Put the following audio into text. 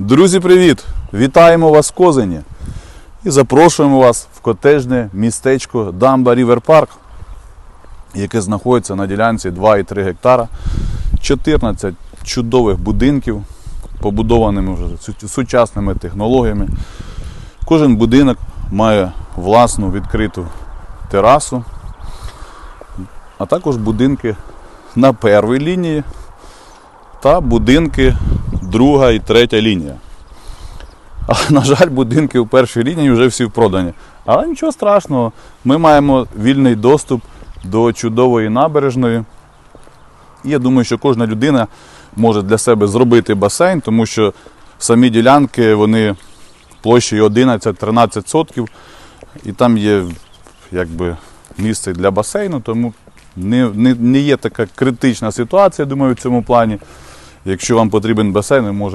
Друзі, привіт! Вітаємо вас в Козині і запрошуємо вас в котежне містечко Дамба Рівер Парк, яке знаходиться на ділянці 2,3 гектара, 14 чудових будинків, побудованими вже сучасними технологіями. Кожен будинок має власну відкриту терасу, а також будинки на першій лінії та будинки друга і третя лінія. Але, на жаль, будинки у першій лінії вже всі продані. Але нічого страшного, ми маємо вільний доступ до чудової набережної. І я думаю, що кожна людина може для себе зробити басейн, тому що самі ділянки вони площею 11-13 сотків, і там є якби, місце для басейну, тому не, не, не є така критична ситуація, думаю, в цьому плані. Якщо вам потрібен басейн, ви можете